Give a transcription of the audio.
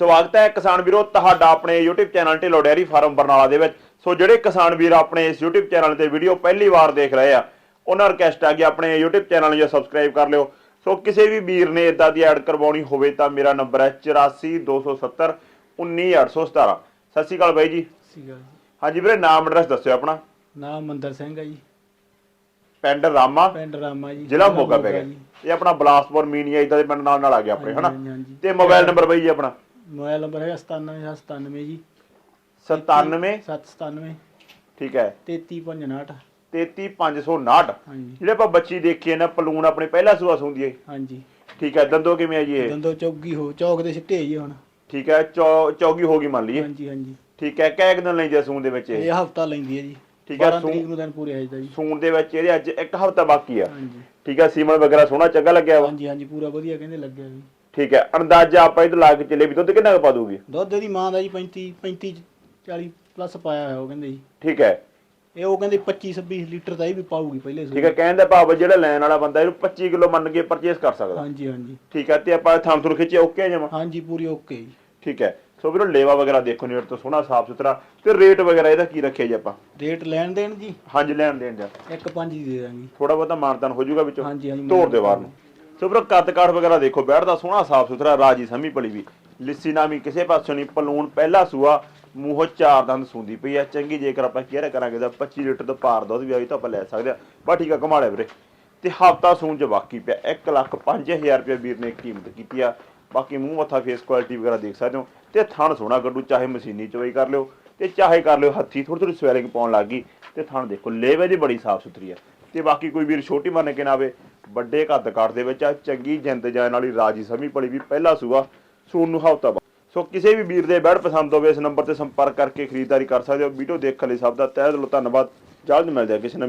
ਸਵਾਗਤ ਹੈ ਕਿਸਾਨ ਵੀਰੋ ਤੁਹਾਡਾ ਆਪਣੇ YouTube channel Dhillon dairy farm Barnala ਦੇ ਵਿੱਚ। ਸੋ ਜਿਹੜੇ ਕਿਸਾਨ ਵੀਰ ਆਪਣੇ ਇਸ YouTube ਚੈਨਲ ਤੇ ਵੀਡੀਓ ਪਹਿਲੀ ਵਾਰ ਦੇਖ ਰਹੇ ਆ ਉਹਨਾਂ ਰਿਕਵੈਸਟ ਆ ਕਿ ਆਪਣੇ YouTube ਚੈਨਲ ਨੂੰ ਸਬਸਕ੍ਰਾਈਬ ਕਰ ਲਿਓ। ਸੋ ਕਿਸੇ ਵੀ ਵੀਰ ਨੇ ਇਦਾਂ ਦੀ ਐਡ ਕਰਵਾਉਣੀ ਹੋਵੇ ਤਾਂ ਮੇਰਾ ਨੰਬਰ ਹੈ 8427 19817 ਸਤਿ ਸ਼੍ਰੀ ਅਕਾਲ ਬਾਈ ਜੀ। ਸੀਗਾ ਹਾਂਜੀ ਵੀਰੇ ਨਾਮ ਐਡਰੈਸ ਦੱਸਿਓ ਆਪਣਾ। ਨਾਮ ਮੰਦਰ ਸਿੰਘ ਆ ਜੀ। ਪਿੰਡ ਰਾਮਾ। ਪਿੰਡ ਰਾਮਾ ਜੀ। ਜ਼ਿਲ੍ਹਾ ਮੋਗਾ ਪੈ ਗਿਆ। ਜੀ। ਇਹ ਆਪਣਾ ਬਲਾਸਪੁਰ ਮੀਨੀਆ ਇਦਾਂ ਦੇ ਪਿੰਡ ਨਾਲ ਨਾਲ ਆ ਗਿਆ ਆਪਣੇ ਹਨਾ? ਹਾਂਜੀ, ਹਾਂਜੀ। ਤੇ ਮੋਬਾਈਲ ਨੰਬਰ ਬਾਈ ਜੀ ਆਪਣਾ। ਮੋਬਾਈਲ ਨੰਬਰ ਹੈਗਾ 9797 ਜੀ। 97 797 ਠੀਕ ਹੈ। 3359 33559 ਹਾਂਜੀ। ਜਿਹੜੇ ਆਪਾਂ ਬੱਚੀ ਦੇਖੀ ਹੈ ਨਾ ਪਲੂਨ ਆਪਣੇ ਪਹਿਲਾ ਸੂਆ ਸੁੰਦੀ ਹੈ। ਹਾਂਜੀ। ਠੀਕ ਹੈ ਦੰਦੋ ਕਿਵੇਂ ਹੈ ਜੀ ਇਹ? ਦੰਦੋ ਚੌਗੀ ਹੋ ਚੌਕ ਦੇ ਸਿੱਟੇ ਜੀ ਹੁਣ। ਠੀਕ ਹੈ ਚੌਗੀ ਹੋ ਗਈ ਮੰਨ ਲਈਏ। ਹਾਂਜੀ ਹਾਂਜੀ। ਠੀਕ ਹੈ ਕਹਿ ਦਿਨ ਲੈਂਦੇ ਆ ਸੂਣ ਦੇ ਵਿੱਚ ਇਹ? ਹਫਤਾ ਲੈਂਦੀ ਹੈ ਜੀ। ਠੀਕ ਹੈ, 12 ਸੂ- ਤਰੀਕ ਨੂੰ ਦਿਨ ਪੂਰੇ ਆਜਦਾ ਜੀ। ਸੂਣ ਦੇ ਵਿੱਚ ਇਹਦੇ ਅੱਜ ਇੱਕ ਹਫ਼ਤਾ ਬਾਕੀ ਆ। ਹਾਂਜੀ। ਠੀਕ ਹੈ ਸੀਮਨ ਵਗੈਰਾ ਸੋਹਣਾ ਚੰਗਾ ਲੱਗਿਆ ਵਾ। ਹਾਂਜੀ ਹਾਂਜੀ ਪੂਰਾ ਵਧੀਆ ਕਹਿੰਦੇ ਲੱਗਿਆ ਜੀ। ਠੀਕ ਹੈ ਅੰਦਾਜ਼ਾ ਆਪਾਂ ਇਹ ਲਾ ਕੇ ਚੱਲੇ ਵੀ ਦੁੱਧ ਕਿੰਨਾ ਕੁ ਪਾ ਦੂਗੀ ਦੁੱਧ ਦੀ ਮਾਂ ਦਾ ਜੀ 35 35 40 ਪਲੱਸ ਪਾਇਆ ਹੋਇਆ ਉਹ ਕਹਿੰਦੇ ਜੀ। ਠੀਕ ਹੈ। ਇਹ ਉਹ ਕਹਿੰਦੇ 25 26 ਲੀਟਰ ਤਾਂ ਇਹ ਵੀ ਪਾਊਗੀ ਪਹਿਲੇ ਠੀਕ ਹੈ ਕਹਿਣ ਦਾ ਭਾਵ ਜਿਹੜਾ ਲੈਣ ਵਾਲਾ ਬੰਦਾ ਇਹਨੂੰ 25 ਕਿਲੋ ਮੰਨ ਕੇ ਪਰਚੇਸ ਕਰ ਸਕਦਾ। ਹਾਂਜੀ ਹਾਂਜੀ। ਠੀਕ ਹੈ ਤੇ ਆਪਾਂ ਥਾਂ ਥੁਰ ਖਿੱਚੇ ਓਕੇ ਜਮਾ? ਹਾਂਜੀ ਪੂਰੀ ਓਕੇ ਜੀ। ਠੀਕ ਹੈ। ਸੋ ਵੀਰੋ ਲੇਵਾ ਵਗੈਰਾ ਦੇਖੋ ਨੇੜ ਤੋਂ ਸੋਹਣਾ ਸਾਫ਼ ਸੁਥਰਾ। ਤੇ ਰੇਟ ਵਗੈਰਾ ਇਹਦਾ ਕੀ ਰੱਖਿਆ ਜੀ ਆਪਾਂ? ਰੇਟ ਲੈਣ ਦੇਣ ਜੀ। ਹਾਂਜੀ ਲੈਣ ਦੇਣ ਜਾ। ਇੱਕ ਪੰਜ ਦੀ ਦੇ ਦਾਂਗੇ। ਥੋੜਾ ਬਹੁਤਾ ਮਾਨਤਾਨ ਹੋ ਜਾਊਗਾ ਵਿੱਚੋਂ। ਹਾਂਜੀ ਹਾਂਜੀ ਤੋੜ ਦੇ ਬਾਹਰ ਨੂੰ। ਸੋ ਵੀਰੋ ਕੱਦ ਕਾਠ ਵਗੈਰਾ ਦੇਖੋ, ਬੈਠਦਾ ਸੋਹਣਾ, ਸਾਫ਼ ਸੁਥਰਾ, ਰਾਜੀ ਸਮੀ ਪਲੀ ਵੀ। ਲਿੱਸੀ ਨਾਮੀ ਕਿਸੇ ਪਾਸੋਂ ਨਹੀਂ, ਪਲੂਣ ਪਹਿਲਾ ਸੂਆ, ਮੂੰਹੋਂ ਚਾਰ ਦੰਦ ਸੁੰਦੀ ਪਈ ਆ। ਚੰਗੀ ਜੇਕਰ ਆਪਾਂ ਕੇਅਰ ਕਰਾਂਗੇ ਤਾਂ 25 ਲੀਟਰ ਤੋਂ ਪਾਰ ਦੁੱਧ ਵੀ ਆਈ ਤਾਂ ਆਪਾਂ ਲੈ ਸਕਦੇ ਆ। ਬਾ ਠੀਕ ਆ, ਕਮਾਲੇ ਵੀਰੇ। ਤੇ ਹਫਤਾ ਸੂਣ ਚ ਬਾਕੀ ਪਿਆ। 1 ਲੱਖ 5000 ਰੁਪਏ ਵੀਰ ਨੇ ਕੀਮਤ ਕੀਤੀ ਆ। ਬਾਕੀ ਮੂੰਹ ਮੱਥਾ ਫੇਸ ਕੁਆਲਿਟੀ ਵਗੈਰਾ ਦੇਖ ਸਕਦੇ ਹੋ। ਤੇ ਥਣ ਸੋਹਣਾ ਗੱਡੂ ਚਾਹੇ ਮਸ਼ੀਨੀ ਚਵਾਈ ਕਰ ਲਿਓ, ਤੇ ਚਾਹੇ ਕਰ ਲਿਓ ਹੱਥੀ ਥੋੜੀ ਥੋੜੀ ਸਵੈਲਿੰਗ ਪਾਉਣ ਲੱਗ ਗਈ। ਤੇ ਥਣ ਦੇਖੋ, ਲੇਵੇ ਦੀ ਬੜੀ ਸਾਫ਼ ਸੁਥਰੀ ਆ। ਤੇ ਬਾਕੀ ਕੋਈ ਵੀਰ ਛੋਟੀ ਮੰਨ ਕੇ ਨਾ ਆਵੇ ਵੱਡੇ ਕੱਦ ਕਾਠ ਦੇ ਵਿੱਚ ਆ, ਚੰਗੀ ਜਿੰਦ ਜਾਨ ਵਾਲੀ ਰਾਜੀ ਸਮੀ ਭਲੀ ਵੀ ਪਹਿਲਾ ਸੂਆ, ਸੂਣ ਨੂੰ ਹਫਤਾ ਬਾਅਦ। ਸੋ ਕਿਸੇ ਵੀ ਵੀਰ ਦੇ ਬੈਡ ਪਸੰਦ ਹੋਵੇ, ਇਸ ਨੰਬਰ ਤੇ ਸੰਪਰਕ ਕਰਕੇ ਖਰੀਦਦਾਰੀ ਕਰ ਸਕਦੇ ਹੋ। ਵੀਡੀਓ ਦੇਖਣ ਲਈ ਸਭ ਦਾ ਤਹਿ ਦਿਲੋਂ ਧੰਨਵਾਦ। ਜਲਦ ਮਿਲਦੇ ਆ ਕਿਸੇ ਨਵੀਂ